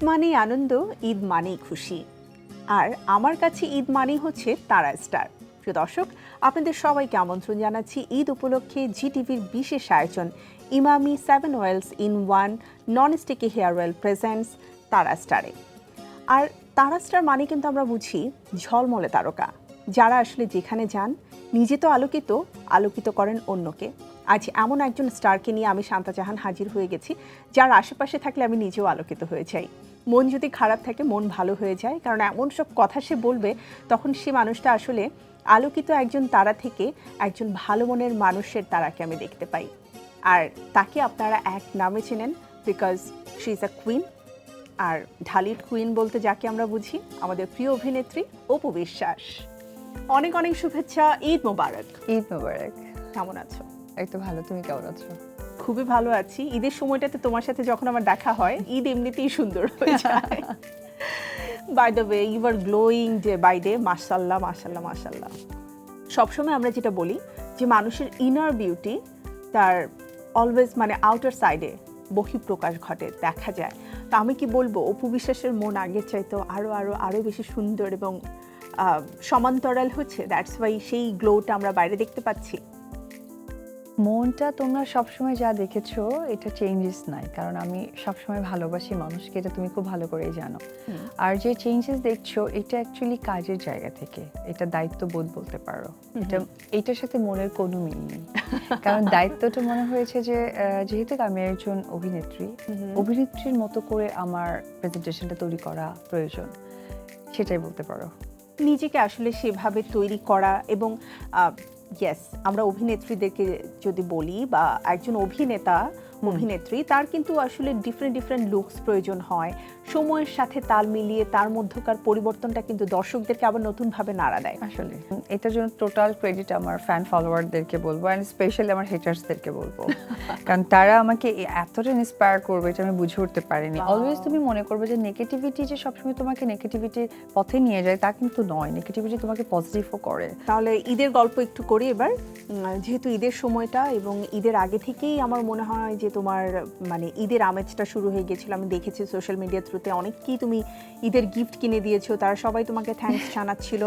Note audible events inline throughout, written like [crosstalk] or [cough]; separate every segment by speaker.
Speaker 1: ঈদ মানেই আনন্দ, ঈদ মানেই খুশি। আর আমার কাছে ঈদ মানেই হচ্ছে তারা স্টার। প্রিয় দর্শক, আপনাদের সবাইকে আমন্ত্রণ জানাচ্ছি ঈদ উপলক্ষে জি টিভির বিশেষ আয়োজন, Emami seven oils in one non sticky hair oil presents Tara স্টারে আর তারা স্টার মানে কিন্তু আমরা বুঝি ঝলমলে তারকা, যারা আসলে যেখানে যান, নিজে তো আলোকিত আলোকিত করেন অন্যকে। আজ এমন একজন স্টারকে নিয়ে আমি শান্তা জাহান হাজির হয়ে গেছি, যার আশেপাশে থাকলে আমি নিজেও আলোকিত হয়ে যাই। মন যদি খারাপ থাকে মন ভালো হয়ে যায়। কারণ এমন সব কথা সে বলবে তখন সে মানুষটা আসলে আলোকিত একজন তারা থেকে একজন ভালো মনের মানুষের তারাকে আমি দেখতে পাই। আর তাকে আপনারা এক নামে চেনেন because she is a queen আর ঢালির কুইন বলতে যাকে আমরা বুঝি আমাদের প্রিয় অভিনেত্রী অপু বিশ্বাস। অনেক অনেক শুভেচ্ছা ঈদ মোবারক।
Speaker 2: ঈদ মোবারক।
Speaker 1: কেমন আছো?
Speaker 2: এই তো ভালো তুমি কেমন আছো?
Speaker 1: খুবই ভালো আছি। ঈদের সময়টাতে তোমার সাথে যখন আমার দেখা হয়, ঈদ এমনিতেই সুন্দর হয়ে যায়। By the way you are glowing day by day মাশাল্লাহ মাশাল্লাহ মাশাল্লাহ সবসময় আমরা যেটা বলি, যে মানুষের ইনার বিউটি তার অলওয়েজ মানে আউটার সাইডে বহিঃপ্রকাশ ঘটে, দেখা যায়। তো আমি কি বলব, অপু বিশ্বাসের মন আগের চাইতো আরও আরও আরও বেশি সুন্দর এবং সমান্তরাল হচ্ছে। দ্যাটস ওয়াই সেই গ্লোটা আমরা বাইরে দেখতে পাচ্ছি।
Speaker 2: মনটা তোমরা সবসময় যা দেখেছ এটা চেঞ্জেস নাই। কারণ আমি সবসময় ভালোবাসি মানুষকে এটা তুমি খুব ভালো করেই জানো। আর যে চেঞ্জেস দেখছ এটা অ্যাকচুয়ালি কাজের জায়গা থেকে। এটা দায়িত্ববোধ বলতে পারো। এটা এটার সাথে মনের কোনো মিল নেই। [laughs] কারণ দায়িত্বটা মনে হয়েছে যে যেহেতু আমি একজন অভিনেত্রী অভিনেত্রীর মতো করে আমার প্রেজেন্টেশনটা তৈরি করা প্রয়োজন। সেটাই বলতে পারো।
Speaker 1: নিজেকে আসলে সেভাবে তৈরি করা এবং ইয়েস আমরা অভিনেত্রীদেরকে যদি বলি বা একজন অভিনেতা অভিনেত্রী তার কিন্তু আসলে ডিফারেন্ট ডিফারেন্ট লুকস প্রয়োজন হয়। সময়ের সাথে তাল মিলিয়ে তার মধ্যকার পরিবর্তনটা কিন্তু দর্শকদেরকে আবার নতুনভাবে নাড়া দেয়।
Speaker 2: আসলে। এটার জন্য টোটাল ক্রেডিট আমার ফ্যান ফলোয়ারদেরকে বলব অ্যান্ড স্পেশালি আমার হেটার্সদেরকে বলব। [laughs] কারণ তারা আমাকে এতটা ইন্সপায়ার করবে এটা আমি বুঝে উঠতে পারিনি. অলওয়েজ তুমি মনে করবে যে নেগেটিভিটি যে সবসময় তোমাকে নেগেটিভিটির পথে নিয়ে যায় তা কিন্তু নয়। নেগেটিভিটি তোমাকে পজিটিভও করে।
Speaker 1: তাহলে ঈদের গল্প একটু করি এবার। যেহেতু ঈদের সময়টা এবং ঈদের আগে থেকেই আমার মনে হয় যে তোমার মানে ঈদের আমেজটা শুরু হয়ে গেছিল। আমি দেখেছি সোশ্যাল মিডিয়া থ্রুতে অনেককেই তুমি ঈদের গিফট কিনে দিয়েছ। তারা সবাই তোমাকে থ্যাঙ্কস [laughs] জানাচ্ছিল।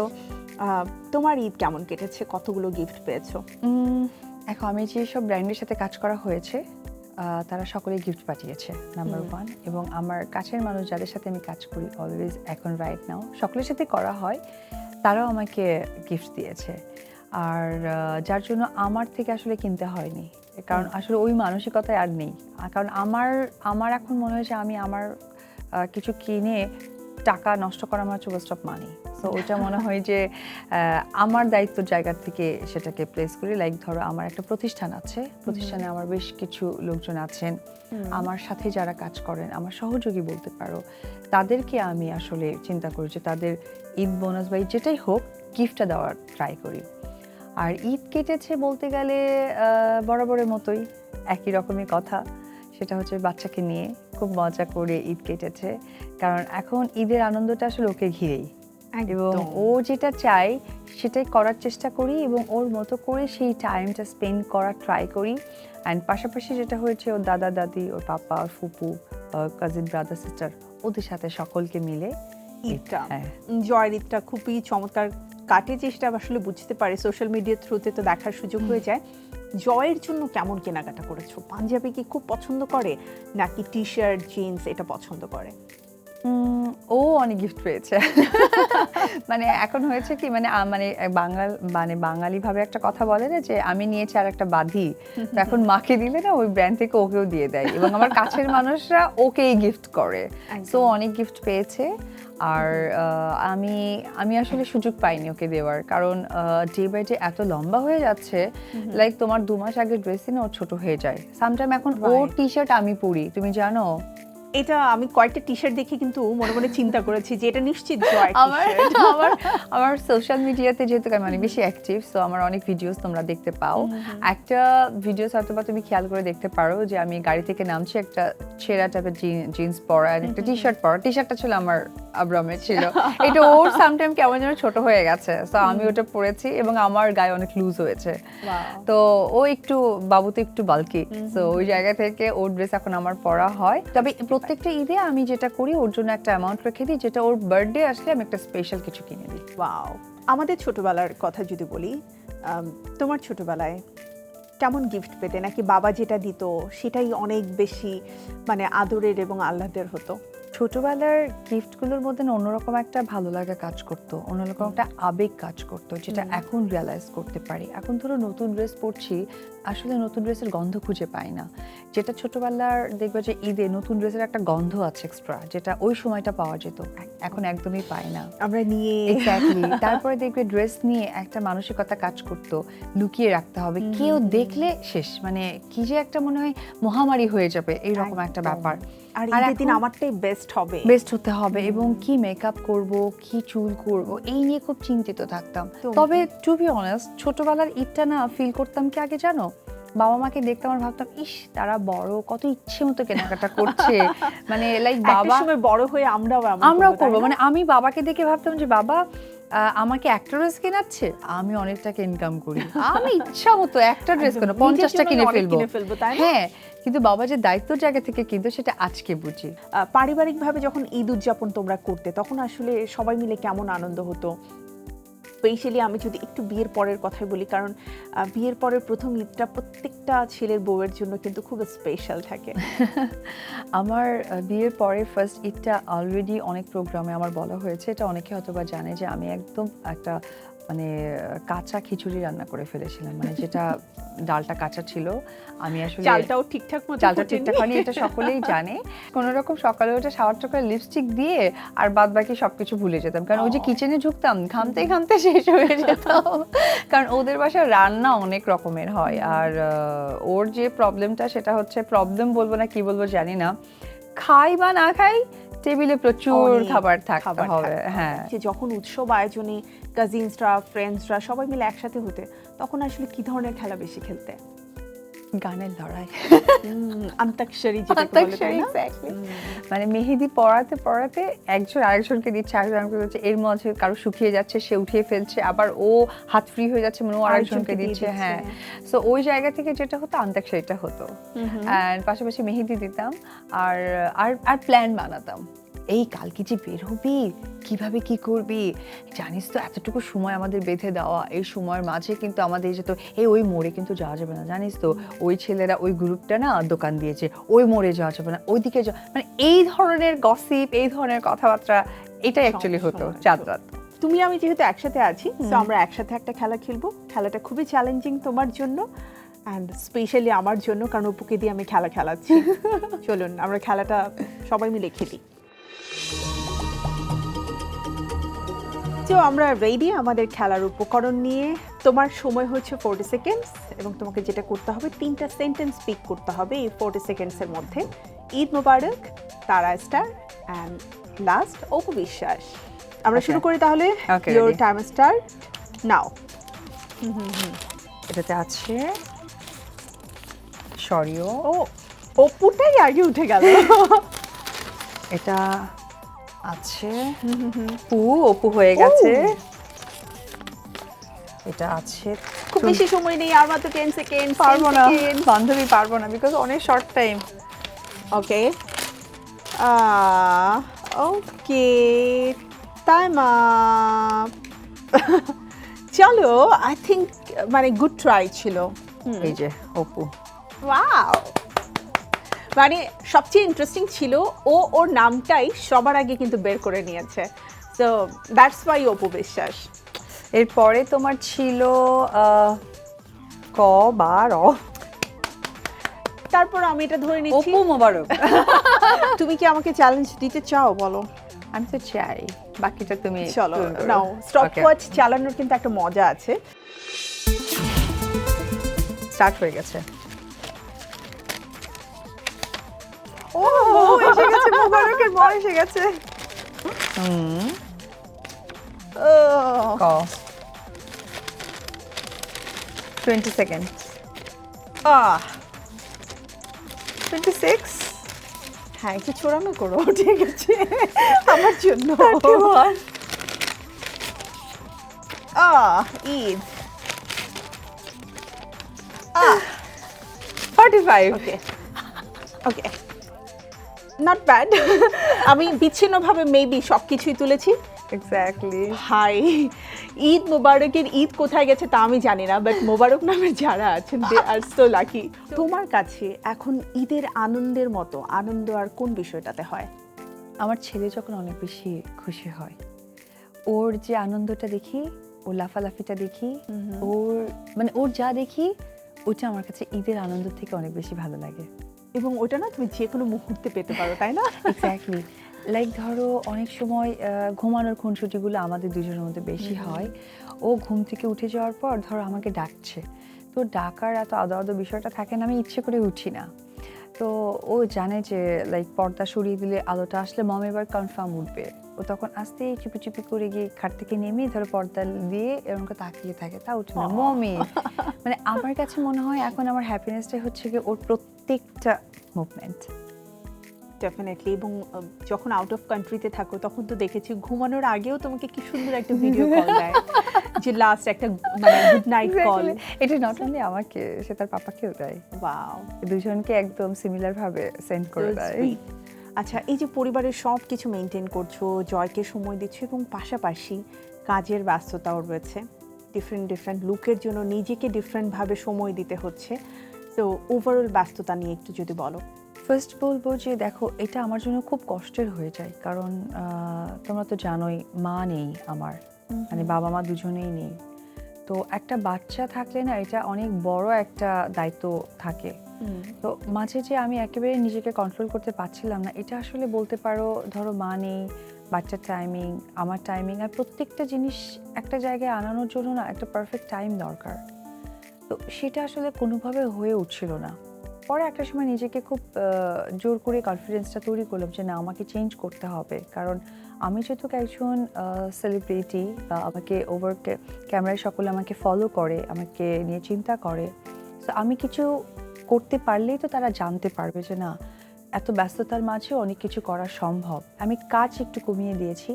Speaker 1: তোমার ঈদ কেমন কেটেছে? কতগুলো গিফট পেয়েছ?
Speaker 2: এখন আমি যেসব ব্র্যান্ডের সাথে কাজ করা হয়েছে তারা সকলেই গিফট পাঠিয়েছে নাম্বার ওয়ান এবং আমার কাছের মানুষ যাদের সাথে আমি কাজ করি অলওয়েজ এখন রাইট নাও সকলের সাথে করা হয় তারাও আমাকে গিফট দিয়েছে। আর যার জন্য আমার থেকে আসলে কিনতে হয়নি। কারণ আসলে ওই মানসিকতায় আর নেই। কারণ আমার আমার এখন মনে হয় যে আমি আমার কিছু কিনে টাকা নষ্ট করা আমার চুপ স্টপ মানি সো ওইটা মনে হয় যে আমার দায়িত্বের জায়গা থেকে সেটাকে প্লেস করি। লাইক ধরো আমার একটা প্রতিষ্ঠান আছে। প্রতিষ্ঠানে আমার বেশ কিছু লোকজন আছেন। আমার সাথে যারা কাজ করেন আমার সহযোগী বলতে পারো তাদেরকে আমি আসলে চিন্তা করি যে তাদের ঈদ বোনাস বা যেটাই হোক গিফটটা দেওয়ার ট্রাই করি। আর ঈদ কেটেছে বলতে গেলে বরাবরের মতোই একই রকমই কথা। সেটা হচ্ছে বাচ্চাকে নিয়ে খুব মজা করে ঈদ কেটেছে। কারণ এখন ঈদের আনন্দটা আসলে ওকে ঘিরেই। এবং ও যেটা চায় সেটাই করার চেষ্টা করি এবং ওর মতো করে সেই টাইমটা স্পেন্ড করার ট্রাই করি। অ্যান্ড পাশাপাশি যেটা হয়েছে ওর দাদা দাদি ওর পাপা ওর ফুপু কাজিন ব্রাদার সিস্টার ওদের সাথে সকলকে মিলে
Speaker 1: ঈদটা।
Speaker 2: হ্যাঁ।
Speaker 1: জয়ের ঈদটা। খুবই চমৎকার কাটে যে সেটা আসলে বুঝতে পারে সোশ্যাল মিডিয়ার থ্রুতে তো দেখার সুযোগ হয়ে যায়। জয়ের জন্য কেমন কেনাকাটা করেছ? পাঞ্জাবি কি খুব পছন্দ করে? নাকি টি শার্ট জিন্স এটা পছন্দ করে?
Speaker 2: ও অনেক গিফট পেয়েছে। [laughs] মানে এখন হয়েছে কি মানে মানে বাঙাল মানে বাঙালি ভাবে একটা কথা বলে না যে আমি নিয়েছি আর একটা বাধি। তো এখন মাকে দিলে না ওই ব্র্যান্ড থেকে ওকেও দিয়ে দেয়। এবং আমার কাছের মানুষরা ওকেই গিফট করে। সো অনেক গিফট পেয়েছে। আর আমি আমি আসলে সুযোগ পাইনি ওকে দেওয়ার। কারণ ডে বাই ডে এত লম্বা হয়ে যাচ্ছে। লাইক তোমার দু মাস আগে ড্রেসই না ওর ছোট হয়ে যায়। সামটাইম এখন ওর
Speaker 1: Right.
Speaker 2: টি শার্ট আমি পরি। তুমি জানো?
Speaker 1: এটা আমি কয়েকটা টি শার্ট দেখে কিন্তু মনে মনে চিন্তা করেছি যে এটা নিশ্চিত জয় [laughs]
Speaker 2: আমার আমার আমার সোশ্যাল মিডিয়াতে যেহেতু আমি অনেক বেশি অ্যাক্টিভ সো আমার অনেক ভিডিওস তোমরা দেখতে পাও। একটা ভিডিওস হয়তো বা তুমি খেয়াল করে দেখতে পারো যে আমি গাড়ি থেকে নামছি একটা ছেঁড়া টাইপের জিন্স পরা একটা টি শার্ট পরা। টি শার্টটা ছিল আমার আব্রামের ছিল। [laughs] এটা ওর সামটাইম কেমন যেন ছোট হয়ে গেছে। সো আমি ওটা পরেছি এবং আমার গায়ে অনেক লুজ হয়েছে। তো ও একটু বাবু তো একটু বালকি তো ওই জায়গা থেকে ওর ড্রেস এখন আমার পরা হয়। তবে প্রত্যেকটা ঈদে আমি যেটা করি ওর জন্য একটা অ্যামাউন্ট রেখে দিই যেটা ওর বার্থডে আসলে আমি একটা স্পেশাল কিছু কিনে দিই।
Speaker 1: ওয়াও আমাদের ছোটবেলার কথা যদি বলি তোমার ছোটবেলায় কেমন গিফট পেতে? নাকি বাবা যেটা দিত সেটাই অনেক বেশি মানে আদরের এবং আহ্লাদের হতো?
Speaker 2: ছোটবেলার গিফটগুলোর মধ্যে অন্যরকম একটা ভালো লাগা কাজ করতো অন্যরকম একটা আবেগ কাজ করতো যেটা এখন রিয়ালাইজ করতে পারি। এখন ধরো নতুন ড্রেস পরছি আসলে নতুন ড্রেসের গন্ধ খুঁজে পাই না। যেটা ছোটবেলার দেখবে যে ঈদে নতুন ড্রেসের একটা গন্ধ আছে এক্সট্রা যেটা ওই সময়টা পাওয়া যেত। এখন একদমই পাই না।
Speaker 1: আমরা নিয়ে
Speaker 2: এক্স্যাক্টলি তারপরে দেখবে ড্রেস নিয়ে একটা মানসিকতা কাজ করতো লুকিয়ে রাখতে হবে। কেউ দেখলে শেষ মানে কি যে একটা মনে হয় মহামারী হয়ে যাবে এইরকম একটা ব্যাপার।
Speaker 1: আর ঈদের দিন আমারটাই বেস্ট হবে।
Speaker 2: বেস্ট হতে হবে এবং কি মেকআপ করব কি চুল করব এই নিয়ে খুব চিন্তিত থাকতাম। তবে টু বি অনেস্ট ছোটবেলার ঈদটা না ফিল করতাম কি আগে জানো? বাবা মাকে দেখতাম আর ভাবতাম ইস তারা বড় কত ইচ্ছে মতো কেনাকাটা করছে। [laughs] মানে লাইক বাবা
Speaker 1: সময় বড় হয়ে আমরাও
Speaker 2: আমরাও
Speaker 1: করব?
Speaker 2: মানে আমি বাবাকে দেখে ভাবতাম যে বাবা আমাকে একটা ড্রেস কেনাচ্ছে আমি অনেক টাকা ইনকাম করি। [laughs] আমি ইচ্ছা মতো একটা ড্রেস কেন পঞ্চাশটা কিনে ফেলব।
Speaker 1: তাই
Speaker 2: হ্যাঁ কিন্তু বাবা যে দায়িত্ব জায়গা থেকে কিন্তু সেটা আজকে বুঝি।
Speaker 1: পারিবারিকভাবে যখন ঈদ উদযাপন তোমরা করতে তখন আসলে সবাই মিলে কেমন আনন্দ হতো? স্পেশালি আমি যদি একটু বিয়ের পরের কথাই বলি, কারণ বিয়ের পরের প্রথম ঈদটা প্রত্যেকটা ছেলের বউয়ের জন্য কিন্তু খুব স্পেশাল থাকে। [laughs]
Speaker 2: আমার বিয়ের পরের ফার্স্ট ঈদটা অলরেডি অনেক প্রোগ্রামে আমার বলা হয়েছে। এটা অনেকে হয়তো বা জানে যে আমি একদম একটা মানে কাঁচা খিচুড়ি রান্না করে ফেলেছিলাম। মানে যেটা ডালটা কাঁচা ছিল আমি আসলে
Speaker 1: চালটাও ঠিকঠাক মতো
Speaker 2: চালটা ঠিকঠাক হয়নি এটা সকলেই জানে। কোনো রকম সকালে উঠে শাওয়ার করে লিপস্টিক দিয়ে আর বাদ বাকি সবকিছু ভুলে যেতাম। কারণ ওই যে কিচেনে ঢুকতাম ঘামতে ঘামতে শেষ হয়ে যেত কারণ ওদের বাসায় রান্না অনেক রকমের হয়। আর ওর যে প্রবলেমটা সেটা হচ্ছে প্রবলেম বলব না কি বলব জানি না। খাই বা না খাই টেবিলে প্রচুর খাবার থাকতে হবে হ্যাঁ।
Speaker 1: যে যখন উৎসব আয়োজনে কাজিনসরা ফ্রেন্ডসরা সবাই মিলে একসাথে হতে তখন আসলে কি ধরনের খেলা বেশি খেলতে?
Speaker 2: গানের লড়াই। [laughs]
Speaker 1: আন্তাক্ষরী
Speaker 2: exactly. মানে মেহেদি পড়াতে পড়াতে একজন আরেকজনকে দিচ্ছে আরেকজন আরেকজনকে দিচ্ছে এর মাঝে কারও শুকিয়ে যাচ্ছে সে উঠিয়ে ফেলছে আবার ও হাত ফ্রি হয়ে যাচ্ছে মানে ও আরেকজনকে দিচ্ছে। হ্যাঁ। সো ওই জায়গা থেকে যেটা হতো আন্তাক্ষরীটা হতো। অ্যান্ড পাশাপাশি মেহেদি দিতাম আর আর প্ল্যান বানাতাম। এই কালকে যে বের হবি? কীভাবে কি করবি? জানিস তো এতটুকু সময় আমাদের বেঁধে দেওয়া এই সময়ের মাঝে কিন্তু আমাদের যেত এই ওই মোড়ে কিন্তু যাওয়া যাবে না জানিস তো? ওই ছেলেরা ওই গ্রুপটা না দোকান দিয়েছে ওই মোড়ে যাওয়া যাবে না ওইদিকে যাওয়া মানে এই ধরনের গসিপ এই ধরনের কথাবার্তা এটাই অ্যাকচুয়ালি হতো চাঁদ রাত।
Speaker 1: তুমি আমি যেহেতু একসাথে আছি তো আমরা একসাথে একটা খেলা খেলব। খেলাটা খুবই চ্যালেঞ্জিং তোমার জন্য অ্যান্ড স্পেশালি আমার জন্য কারণ অপুকে দিয়ে আমি খেলা খেলাচ্ছি। [laughs] চলুন আমরা খেলাটা সবাই মিলে খেলি। তো আমরা রেডি আমাদের খেলার উপকরণ নিয়ে। তোমার সময় হচ্ছে ফোর্টি সেকেন্ডস এবং তোমাকে যেটা করতে হবে তিনটা সেন্টেন্স স্পিক করতে হবে এই ফোর্টি সেকেন্ডসের মধ্যে। ঈদ মোবারক তারা star and last Apu Biswas আমরা শুরু করি তাহলে।
Speaker 2: Ready.
Speaker 1: টাইম স্টার্ট নাও
Speaker 2: এটাতে আছে সরিও
Speaker 1: ও অপুটাই আগে উঠে গেল।
Speaker 2: এটা আছে। পু অপু হয়ে গেছে। এটা আছে।
Speaker 1: খুব বেশি সময় নেই আর মাত্র টেন সেকেন্ড
Speaker 2: পারব না। বান্ধবী পারব না বিকজ অনেক short time
Speaker 1: okay okay time up চলো আই থিঙ্ক মানে গুড ট্রাই ছিল।
Speaker 2: এই যে অপু।
Speaker 1: ওয়াও মানে সবচেয়ে ইন্টারেস্টিং ছিল ও ওর নামটাই সবার আগে কিন্তু বের করে নিয়েছে। তো দ্যাটস ওয়াই অপু বিশ্বাস
Speaker 2: এরপরে তোমার ছিল ক বা র।
Speaker 1: তারপর আমি এটা ধরে নিচ্ছি।
Speaker 2: অপু মোবারক। [laughs]
Speaker 1: তুমি কি আমাকে চ্যালেঞ্জ দিতে চাও বলো?
Speaker 2: আমি তো চাই। বাকিটা তুমি
Speaker 1: চলো নাও স্টপ ওয়াচ চালানোর কিন্তু একটা মজা আছে।
Speaker 2: স্টার্ট হয়ে গেছে।
Speaker 1: ও এসে গেছে মোবারকের ম এসে গেছে
Speaker 2: হুম
Speaker 1: ও,
Speaker 2: ক twenty second
Speaker 1: ah,
Speaker 2: twenty six
Speaker 1: হ্যাঁ একটু চোরানো করো ঠিক আছে আমার জন্য আহ Eid
Speaker 2: forty five
Speaker 1: okay okay not bad [laughs] আমি বিচ্ছিন্নভাবে মেবি সব কিছুই তুলেছি।
Speaker 2: এক্স্যাক্টলি
Speaker 1: হাই ঈদ মোবারকের ঈদ কোথায় গেছে তা আমি জানি না বাট মোবারক নামে যারা আছেন দে আর সো লাকি তোমার কাছে এখন ঈদের আনন্দের মতো আনন্দ আর কোন বিষয়টাতে হয়?
Speaker 2: আমার ছেলে যখন অনেক বেশি খুশি হয় ওর যে আনন্দটা দেখি ওর লাফালাফিটা দেখি ওর মানে ওর যা দেখি ওটা আমার কাছে ঈদের আনন্দ থেকে অনেক বেশি ভালো লাগে।
Speaker 1: এবং ওটা না তুমি যে কোনো মুহূর্তে পেতে পারো তাই না?
Speaker 2: এক্স্যাক্টলি লাইক ধরো অনেক সময় ঘুমানোর খুনসুটিগুলো আমাদের দুজনের মধ্যে বেশি হয়। ও ঘুম থেকে উঠে যাওয়ার পর ধরো আমাকে ডাকছে। তো ডাকার এত আদো আদো বিষয়টা থাকে না আমি ইচ্ছে করে উঠি না। তো ও জানে যে লাইক পর্দা সরিয়ে দিলে আলোটা আসলে মম এবার কনফার্ম উঠবে। ও তখন আস্তে চুপি চুপি করে গিয়ে খাট থেকে নেমে ধরো পর্দা দিয়ে এরকম তাকিয়ে থাকে। তা উঠে না মমি মানে আমার কাছে মনে হয় এখন আমার হ্যাপিনেসটাই হচ্ছে কি ওর প্রত্যেকটা মুভমেন্ট
Speaker 1: ডেফিনেটলি এবং যখন আউট অফ কান্ট্রিতে থাকো তখন তো দেখেছি ঘুমানোর আগেও তোমাকে কি সুন্দর একটা ভিডিও কল দেয়। [laughs] যে লাস্ট একটা মানে গুড নাইট কল
Speaker 2: এটা নট অনলি আমাকে সে তার পাপাকেও দেয়।
Speaker 1: ওয়াও
Speaker 2: দুজনকে একদম সিমিলার ভাবে সেন্ড করে দেয়।
Speaker 1: আচ্ছা এই যে পরিবারের সব কিছু মেনটেন করছ জয়কে সময় দিচ্ছ এবং পাশাপাশি কাজের ব্যস্ততাও রয়েছে। ডিফারেন্ট ডিফারেন্ট লুকের জন্য নিজেকে ডিফারেন্টভাবে সময় দিতে হচ্ছে। তো ওভারঅল ব্যস্ততা নিয়ে একটু যদি বলো।
Speaker 2: ফার্স্ট বলব যে দেখো এটা আমার জন্য খুব কষ্টের হয়ে যায়। কারণ তোমরা তো জানোই মা নেই আমার। মানে বাবা মা দুজনেই নেই। তো একটা বাচ্চা থাকলে না এটা অনেক বড় একটা দায়িত্ব থাকে। তো মাঝে যে আমি একেবারে নিজেকে কন্ট্রোল করতে পারছিলাম না এটা আসলে বলতে পারো ধরো মা নেই বাচ্চার টাইমিং আমার টাইমিং আর প্রত্যেকটা জিনিস একটা জায়গায় আনানোর জন্য না একটা পারফেক্ট টাইম দরকার। তো সেটা আসলে কোনোভাবে হয়ে উঠছিল না। পরে একটা সময় নিজেকে খুব জোর করে কনফিডেন্সটা তৈরি করলাম যে না, আমাকে চেঞ্জ করতে হবে। কারণ আমি যেহেতু একজন সেলিব্রিটি বা আমাকে ওভার ক্যামেরায় সকলে আমাকে ফলো করে, আমাকে নিয়ে চিন্তা করে, তো আমি কিছু করতে পারলেই তো তারা জানতে পারবে যে না, এত ব্যস্ততার মাঝেও অনেক কিছু করা সম্ভব। আমি কাজ একটু কমিয়ে দিয়েছি।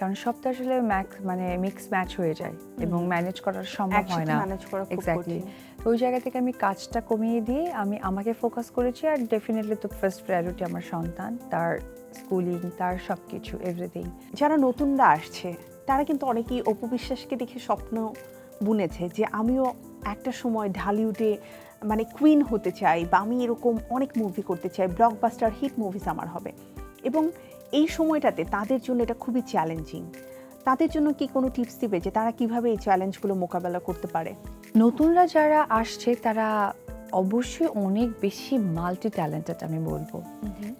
Speaker 2: কারণ সবটা আসলে ম্যাক্স মানে মিক্স ম্যাচ হয়ে যায় এবং ম্যানেজ করা সম্ভব হয় না।
Speaker 1: করা
Speaker 2: এক্স্যাক্টলি তো ওই জায়গা থেকে আমি কাজটা কমিয়ে দিয়ে আমি আমাকে ফোকাস করেছি আর ডেফিনেটলি তো ফার্স্ট প্রায়োরিটি আমার সন্তান তার স্কুলিং তার সব কিছু এভরিথিং
Speaker 1: যারা নতুনরা আসছে তারা কিন্তু অনেকেই অপবিশ্বাসকে দেখে স্বপ্ন বুনেছে যে আমিও একটা সময় ঢালিউডে মানে কুইন হতে চাই বা আমি এরকম অনেক মুভি করতে চাই ব্লকবাস্টার হিট মুভিজ আমার হবে। এবং এই সময়টাতে তাদের জন্য এটা খুবই চ্যালেঞ্জিং তাদের জন্য কি কোনো টিপস দিবে যে তারা কীভাবে এই চ্যালেঞ্জগুলো মোকাবেলা করতে পারে?
Speaker 2: নতুনরা যারা আসছে তারা অবশ্যই অনেক বেশি মাল্টি ট্যালেন্টেড আমি বলব।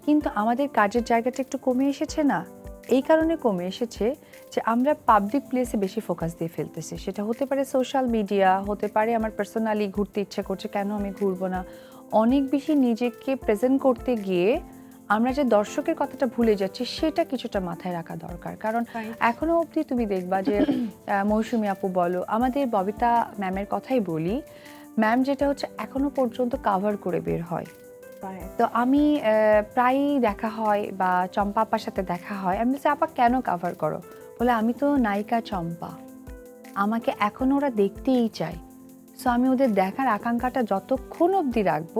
Speaker 2: কিন্তু আমাদের কাজের জায়গাটা একটু কমে এসেছে না? এই কারণে কমে এসেছে যে আমরা পাবলিক প্লেসে বেশি ফোকাস দিয়ে ফেলতেছি। সেটা হতে পারে সোশ্যাল মিডিয়া হতে পারে আমার পার্সোনালি ঘুরতে ইচ্ছে করছে কেন আমি ঘুরবো না? অনেক বেশি নিজেকে প্রেজেন্ট করতে গিয়ে আমরা যে দর্শকের কথাটা ভুলে যাচ্ছি সেটা কিছুটা মাথায় রাখা দরকার। কারণ এখনও অবধি তুমি দেখবা যে [clears throat] মৌসুমী আপু বলো আমাদের ববিতা ম্যামের কথাই বলি ম্যাম যেটা হচ্ছে এখনও পর্যন্ত কাভার করে বের হয়। তো আমি প্রায়ই দেখা হয় বা চম্পা আপার সাথে দেখা হয় আমি বলছি আপা কেন কাভার করো? বলে আমি তো নায়িকা চম্পা। আমাকে এখন ওরা দেখতেই চায়। সো আমি ওদের দেখার আকাঙ্ক্ষাটা যতক্ষণ অবধি রাখব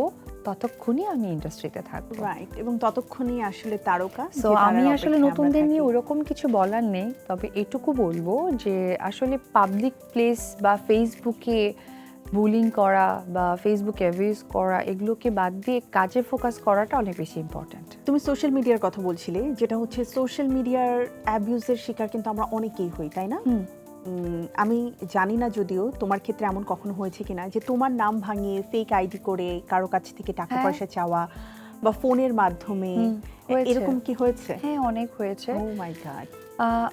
Speaker 2: ততক্ষণই আমি ইন্ডাস্ট্রিতে থাকব।
Speaker 1: রাইট এবং ততক্ষণই আসলে তারকা
Speaker 2: সো আমি আসলে নতুনদের নিয়ে ওরকম কিছু বলার নেই তবে এটুকু বলব যে আসলে পাবলিক প্লেস বা ফেসবুকে বুলিং করা বা ফেসবুকে অ্যাভিউজ করা এগুলোকে বাদ দিয়ে কাজে ফোকাস করাটা অনেক বেশি ইম্পর্ট্যান্ট
Speaker 1: তুমি সোশ্যাল মিডিয়ার কথা বলছিলে যেটা হচ্ছে সোশ্যাল মিডিয়ার অ্যাবিউজের শিকার কিন্তু আমরা অনেকেই হই তাই না? আমি জানি না যদিও তোমার ক্ষেত্রে এমন কখনো হয়েছে কিনা যে তোমার নাম ভাঙিয়ে ফেক আইডি করে কারও কাছ থেকে টাকা
Speaker 2: হ্যাঁ।
Speaker 1: পয়সা চাওয়া বা ফোনের মাধ্যমে এরকম কি হয়েছে?
Speaker 2: হ্যাঁ অনেক হয়েছে।
Speaker 1: ও মাই গড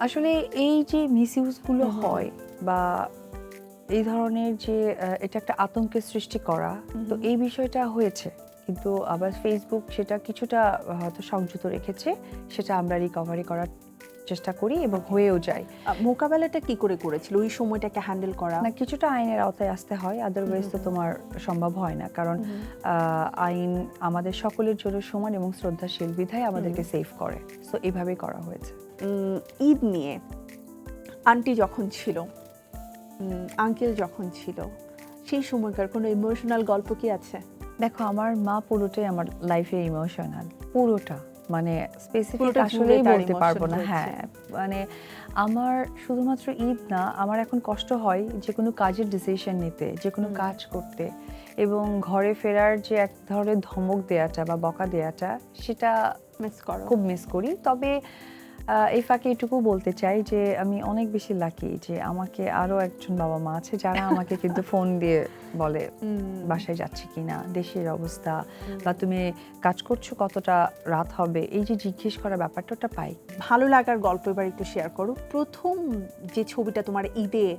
Speaker 2: আসলে এই যে মিসইউজগুলো হয় বা এই ধরনের যে এটা একটা আতঙ্কের সৃষ্টি করা তো এই বিষয়টা হয়েছে। কিন্তু আবার ফেসবুক সেটা কিছুটা হয়তো সংযত রেখেছে সেটা আমরা রিকভারি করার চেষ্টা করি এবং হয়েও যায়।
Speaker 1: মোকাবেলাটা কি করে করেছিল? ওই সময়টাকে হ্যান্ডেল করা?
Speaker 2: না কিছুটা আইনের আওতায় আসতে হয় আদারওয়াইজ তো তোমার সম্ভব হয় না। কারণ আইন আমাদের সকলের জন্য সমান এবং শ্রদ্ধাশীল বিধায় আমাদেরকে সেভ করে। সো এভাবেই করা হয়েছে।
Speaker 1: ঈদ নিয়ে আন্টি যখন ছিল আঙ্কেল যখন ছিল সেই সময়কার কোনো ইমোশনাল গল্প কি আছে?
Speaker 2: দেখো আমার মা পুরোটাই আমার লাইফে ইমোশনাল পুরোটা। মানে স্পেসিফিক আসলেই বলতে পারব না। হ্যাঁ মানে আমার শুধুমাত্র ঈদ না আমার এখন কষ্ট হয় যে কোনো কাজের ডিসিশন নিতে যে কোনো কাজ করতে এবং ঘরে ফেরার যে এক ধরনের ধমক দেয়াটা বা বকা দেয়াটা সেটা
Speaker 1: মিস করো।
Speaker 2: খুব মিস করি। তবে এই ফাঁকে এটুকু বলতে চাই যে আমি অনেক বেশি লাকি যে আমাকে আরও একজন বাবা মা আছে যারা আমাকে কিন্তু [laughs] ফোন দিয়ে বলে বাসায় যাচ্ছে কিনা? দেশের অবস্থা বা তুমি কাজ করছ কতটা রাত হবে? এই যে জিজ্ঞেস করা ব্যাপারটা ওটা পাই।
Speaker 1: ভালো লাগার গল্প এবার একটু শেয়ার করো। প্রথম যে ছবিটা তোমার ঈদে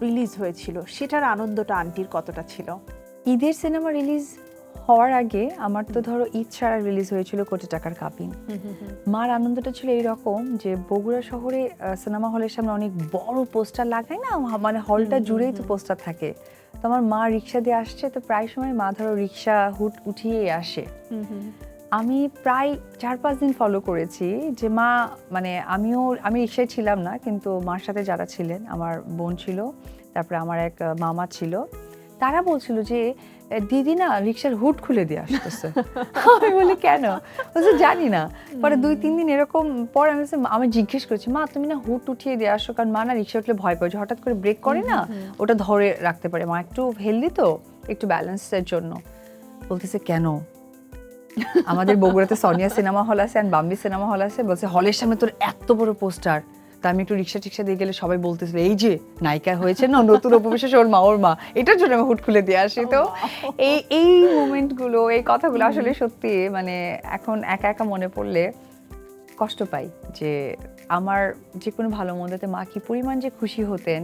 Speaker 1: রিলিজ হয়েছিল সেটার আনন্দটা আন্টির কতটা ছিল?
Speaker 2: ঈদের সিনেমা রিলিজ হওয়ার আগে আমার তো ধরো ঈদ ছাড়া রিলিজ হয়েছিল কোটি টাকার কাপিং। মার আনন্দটা ছিল এইরকম যে বগুড়া শহরে সিনেমা হলের সামনে অনেক বড় পোস্টার লাগায় না? মানে হলটা জুড়েই তো পোস্টার থাকে। তো আমার মা রিক্সা দিয়ে আসছে তো প্রায় সময় মা ধরো রিক্সা হুট উঠিয়েই আসে। আমি প্রায় চার পাঁচ দিন ফলো করেছি যে মা মানে আমিও আমি রিক্সায় ছিলাম না কিন্তু মার সাথে যারা ছিলেন আমার বোন ছিল তারপরে আমার এক মামা ছিল। তারা বলছিল যে দিদি না রিক্সার হুড খুলে দিয়ে আসতেছে। [laughs] আমি বলি কেন? বলছে জানি না। পরে দুই তিন দিন এরকম পরে আমি আমি জিজ্ঞেস করেছি মা তুমি না হুড উঠিয়ে দিয়ে আসো কারণ মা না রিক্সা উঠলে ভয় যে হঠাৎ করে ব্রেক করে না ওটা ধরে রাখতে পারে। মা একটু হেলদি তো একটু ব্যালেন্সের জন্য। বলতেছে কেন? আমাদের বগুড়াতে সোনিয়া সিনেমা হল আছে অ্যান্ড বাম্বি সিনেমা হল আছে। বলছে হলের সামনে তোর এত বড় পোস্টার। তা আমি একটু রিক্সা টিক্সা দিয়ে গেলে সবাই বলতেছিল এই যে নায়িকা হয়েছে না নতুন উপবিশেষ ওর মা ওর মা। এটার জন্য আমি হুট খুলে দিয়ে আসি। তো এই এই মোমেন্টগুলো এই কথাগুলো আসলে সত্যি মানে এখন একা একা মনে পড়লে কষ্ট পাই যে আমার যে কোনো ভালো মন্দতে মা কি পরিমাণ যে খুশি হতেন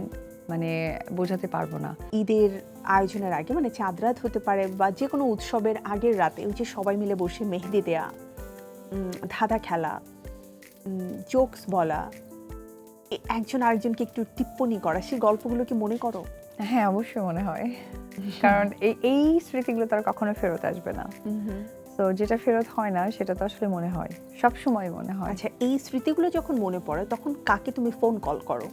Speaker 2: মানে বোঝাতে পারব না।
Speaker 1: ঈদের আয়োজনের আগে মানে চাঁদ রাত হতে পারে বা যে কোনো উৎসবের আগের রাতে ওই যে সবাই মিলে বসে মেহেদি দেয়া উম, ধাঁধা খেলা জোকস বলা একজন আরেকজনকে একটু টিপ্পনি করা সেই গল্পগুলো কি মনে করো?
Speaker 2: হ্যাঁ অবশ্যই মনে হয়। কারণ এই এই স্মৃতিগুলো তার কখনো ফেরত আসবে না। তো যেটা ফেরত হয় না সেটা তো আসলে মনে হয়। সব সময় মনে হয়।
Speaker 1: আচ্ছা এই স্মৃতিগুলো যখন মনে পড়ে তখন কাকে তুমি ফোন কল করো?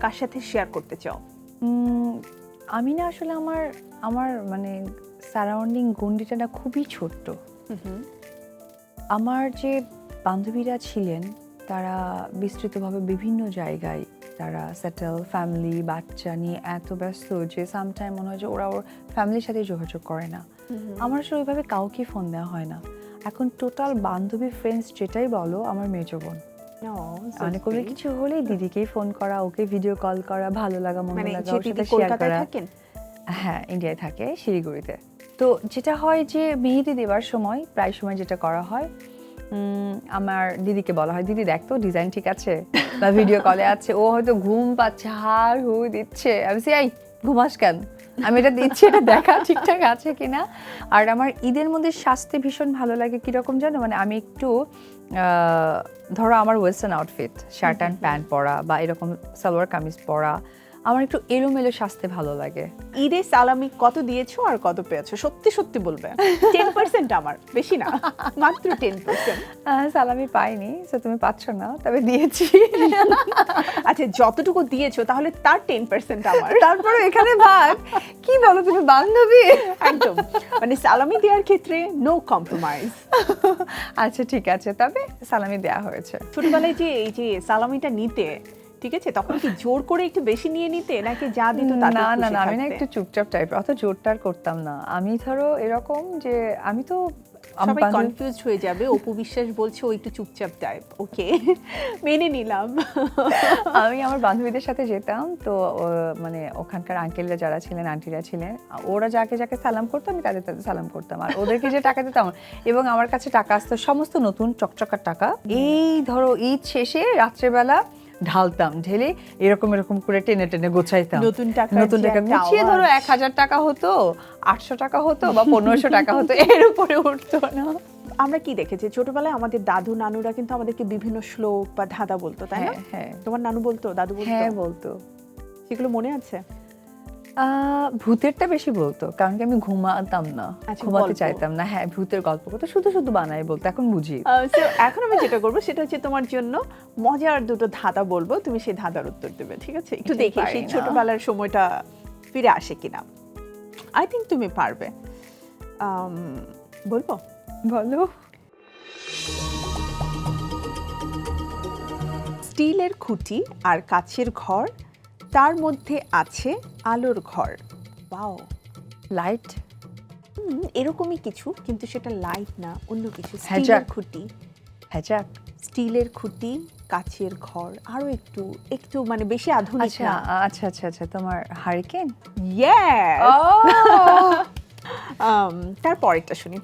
Speaker 1: কার সাথে শেয়ার করতে চাও?
Speaker 2: উম, আমি না আসলে আমার আমার মানে সারাউন্ডিং গন্ডিটা না খুবই ছোট্ট। আমার যে বান্ধবীরা ছিলেন তারা বিস্তৃতভাবে বিভিন্ন জায়গায় তারা সেটেল ফ্যামিলি বাচ্চা নিয়ে এত ব্যস্ত যে সামটাইম মনে হয় যে ওরা ওর ফ্যামিলির সাথে যোগাযোগ করে না। আমার আসলে ওইভাবে কাউকে ফোন দেওয়া হয় না। এখন টোটাল বান্ধবী ফ্রেন্ডস যেটাই বলো আমার মেজো বোন। মানে কোনো কিছু হলেই দিদিকেই ফোন করা ওকে ভিডিও কল করা ভালো লাগা মন্দ
Speaker 1: মানে
Speaker 2: লাগা ওর সাথে শেয়ার করা। হ্যাঁ ইন্ডিয়ায় থাকে শিলিগুড়িতে। তো যেটা হয় যে মেহেদি দেওয়ার সময় প্রায় সময় যেটা করা হয় আমার দিদিকে বলা হয় দিদি দেখ তো ডিজাইন ঠিক আছে বা ভিডিও কলে আছে। ও হয়তো ঘুম পাচ্ছে হার হু দিচ্ছে। আমি সে এই ঘুমাস কেন? আমি এটা দিচ্ছি এটা দেখা ঠিকঠাক আছে কিনা? আর আমার ঈদের মধ্যে স্বাস্থ্যে ভীষণ ভালো লাগে। কীরকম জানো? মানে আমি একটু আহ, ধরো আমার western outfit shirt and pant পরা বা এরকম সালোয়ার কামিজ পরা আমার একটু এলোমেলো স্বাস্থ্যে ভালো লাগে।
Speaker 1: ঈদে সালামি কত দিয়েছ আর কত পেয়েছ? সত্যি সত্যি বলবে। টেন পার্সেন্ট আমার বেশি না মাত্র টেন পার্সেন্ট
Speaker 2: সালামি পাইনি তো তুমি পাচ্ছ না তবে দিয়েছি।
Speaker 1: আচ্ছা যতটুকু দিয়েছ তাহলে তার টেন পার্সেন্ট আমার।
Speaker 2: তারপরে এখানে ভাগ। কি বলো তুমি বান্ধবী?
Speaker 1: একদম মানে সালামি দেওয়ার ক্ষেত্রে নো কম্প্রোমাইজ
Speaker 2: আচ্ছা ঠিক আছে তবে সালামি দেয়া হয়েছে।
Speaker 1: ছোটবেলায় যে এই যে সালামিটা নিতে ঠিক আছে? তখন কি জোর করে একটু বেশি নিয়ে নিতে নাকি যা দিত তাতে
Speaker 2: না না না আমি না একটু চুপচাপ টাইপ অত জোরটার করতাম না। আমি ধরো এরকম যে আমি তো
Speaker 1: সবাই কনফিউজ হয়ে যাবে অপু বিশ্বাস বলছে ও একটু চুপচাপ টাইপ ওকে মেনে নিলাম।
Speaker 2: আমি আমার বান্ধবীদের সাথে যেতাম তো মানে ওখানকার আঙ্কেলরা যারা ছিলেন আন্টিরা ছিলেন ওরা যাকে যাকে সালাম করতো আমি তাদের তাদের সালাম করতাম। আর ওদেরকে যে টাকা দিতাম এবং আমার কাছে টাকা আসতো সমস্ত নতুন চকচকার টাকা। এই ধরো ঈদ শেষে রাত্রেবেলা ঢালতাম ঢেলে এরকম এরকম করে টেনে টেনে গোছাইতাম।
Speaker 1: নতুন টাকা
Speaker 2: নতুন টাকা গুছিয়ে ধরো এক হাজার টাকা হতো আটশো টাকা হতো বা পনেরোশো টাকা হতো এর উপরে উঠতো না।
Speaker 1: আমরা কি দেখেছি? ছোটবেলায় আমাদের দাদু নানুরা কিন্তু আমাদেরকে বিভিন্ন শ্লোক বা ধাঁধা বলতো তাই না?
Speaker 2: হ্যাঁ হ্যাঁ।
Speaker 1: তোমার নানু বলতো দাদু বলতো?
Speaker 2: হ্যাঁ বলতো।
Speaker 1: সেগুলো মনে আছে?
Speaker 2: ভূতেরটা বেশি বলতো কারণ কি আমি ঘুমাতাম না।
Speaker 1: আচ্ছা,
Speaker 2: ঘুমাতে চাইতাম না। হ্যাঁ ভূতের গল্প করতো শুধু শুধু বানাই বলতো এখন বুঝি
Speaker 1: এখন আমি যেটা করব সেটা হচ্ছে তোমার জন্য মজার দুটো ধাঁধা বলব তুমি সেই ধাঁধার উত্তর দেবে ঠিক আছে? একটু দেখি সেই ছোটবেলার সময়টা ফিরে আসে কিনা। আই থিঙ্ক তুমি পারবে। বলব?
Speaker 2: বলো।
Speaker 1: স্টিলের খুঁটি আর কাছের ঘর তার মধ্যে আছে আলোর ঘর। বাও
Speaker 2: লাইট
Speaker 1: হুম, এরকমই কিছু কিন্তু সেটা লাইট না অন্য কিছু। স্টিলের খুঁটি।
Speaker 2: হ্যাজাক
Speaker 1: স্টিলের খুঁটি কাচের ঘর আরও একটু একটু মানে বেশি আধুনিক
Speaker 2: আচ্ছা আচ্ছা আচ্ছা আচ্ছা তোমার হারিকেন
Speaker 1: তার পরেরটা শুনি?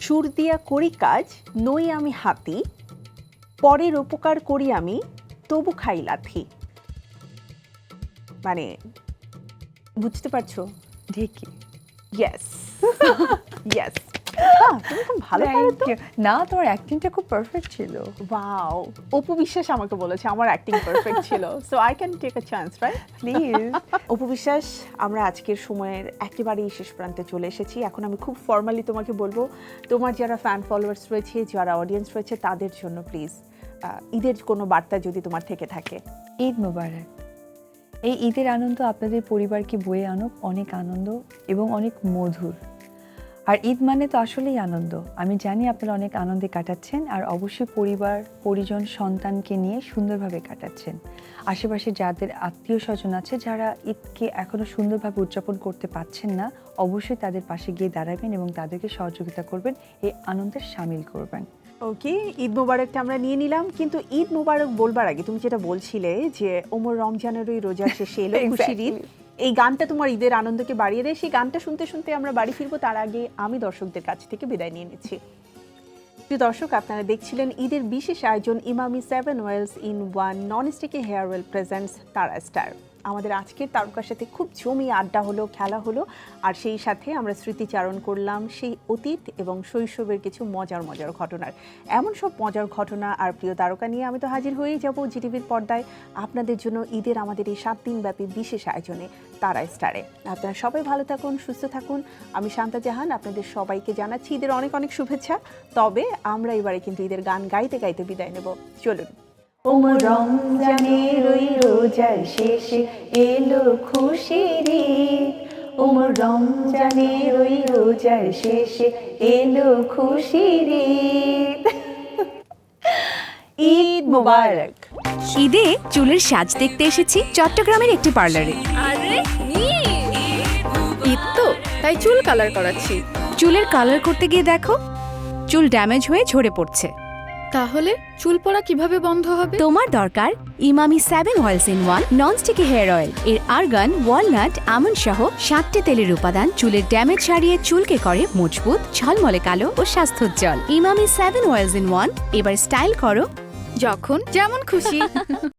Speaker 1: সুর দিয়া করি কাজ নই আমি হাতি পরের উপকার করি আমি তবু খাই লাথি। মানে বুঝতে পারছ?
Speaker 2: ঢেকি।
Speaker 1: ইয়েস [laughs] ইয়েস তুমি খুব ভালো.
Speaker 2: না তোমার অ্যাক্টিংটা খুব পারফেক্ট ছিল।
Speaker 1: ওয়াও অপু বিশ্বাস আমাকে বলেছে আমার অ্যাক্টিং পারফেক্ট ছিল। So I can take a chance right
Speaker 2: please
Speaker 1: Apu Biswas আমরা আজকের সময়ের একেবারেই শেষ প্রান্তে চলে এসেছি। এখন আমি খুব ফর্মালি তোমাকে বলব তোমার যারা ফ্যান ফলোয়ার্স রয়েছে যারা অডিয়েন্স রয়েছে তাদের জন্য প্লিজ ঈদের কোনো বার্তা যদি তোমার থেকে থাকে।
Speaker 2: ঈদ মোবারক। এই ঈদের আনন্দ আপনাদের পরিবারকে বয়ে আনুক, অনেক আনন্দ এবং অনেক মধুর। আর ঈদ মানে তো আসলেই আনন্দ। আমি জানি আপনারা অনেক আনন্দে কাটাচ্ছেন আর অবশ্যই পরিবার, পরিজন, সন্তানকে নিয়ে সুন্দরভাবে কাটাচ্ছেন। আশেপাশে যাদের আত্মীয় স্বজন আছে যারা ঈদকে এখনও সুন্দরভাবে উদযাপন করতে পারছেন না, অবশ্যই তাদের পাশে গিয়ে দাঁড়াবেন এবং তাদেরকে সহযোগিতা করবেন, এই আনন্দের সামিল করবেন।
Speaker 1: ওকে ঈদ মুবারকটা আমরা নিয়ে নিলাম। কিন্তু ঈদ মুবারক বলবার আগে তুমি যেটা বলছিলে যে ওমর রমজানের ওই রোজা শেষে এলো [laughs] খুশির ঈদ। এই গানটা তোমার ঈদের আনন্দকে বাড়িয়ে দেয়। সেই গানটা শুনতে শুনতে আমরা বাড়ি ফিরবো তার আগে আমি দর্শকদের কাছ থেকে বিদায় নিয়ে নিচ্ছি। প্রিয় দর্শক আপনারা দেখছিলেন ঈদের বিশেষ আয়োজন Emami seven oils in one non sticky hair oil presents Tara star. আমাদের আজকের তারকার সাথে খুব জমি আড্ডা হলো, খেলা হলো, আর সেই সাথে আমরা স্মৃতিচারণ করলাম সেই অতীত এবং শৈশবের কিছু মজার মজার ঘটনার। এমন সব মজার ঘটনা আর প্রিয় তারকা নিয়ে আমি তো হাজির হয়েই যাব জিটিভির পর্দায়। আপনাদের জন্য ঈদের আমাদের এই সাত দিনব্যাপী বিশেষ আয়োজনে তারা স্টারে। আপনারা সবাই ভালো থাকুন, সুস্থ থাকুন। আমি শান্তা জাহান, আপনাদের সবাইকে জানাচ্ছি ঈদের অনেক অনেক শুভেচ্ছা। তবে আমরা এবারে কিন্তু ঈদের গান গাইতে গাইতে বিদায় নেব। চলুন।
Speaker 2: ওমর রমজানের ওই রোজার শেষে এলো খুশির ঈদ। ওমর রমজানের ওই রোজার শেষে এলো খুশির ঈদ।
Speaker 1: ঈদ মুবারক।
Speaker 3: ঈদে চুলের সাজ দেখতে এসেছি চট্টগ্রামের একটি পার্লারে।
Speaker 4: আরে ঈদ তো তাই চুল কালার করাচ্ছি।
Speaker 3: চুলের কালার করতে গিয়ে দেখো চুল ড্যামেজ হয়ে ঝরে পড়ছে।
Speaker 4: তাহলে চুল পড়া কীভাবে বন্ধ হবে?
Speaker 3: তোমার দরকার Emami seven oils in one non sticky hair oil. এর আর্গান ওয়ালনাট আমন সহ সাতটি তেলের উপাদান চুলের ড্যামেজ সারিয়ে চুলকে করে মজবুত ঝলমলে কালো ও স্বাস্থ্যোজ্জ্বল। Emami seven oils in one এবার স্টাইল করো।
Speaker 4: যখন যেমন খুশি। [laughs]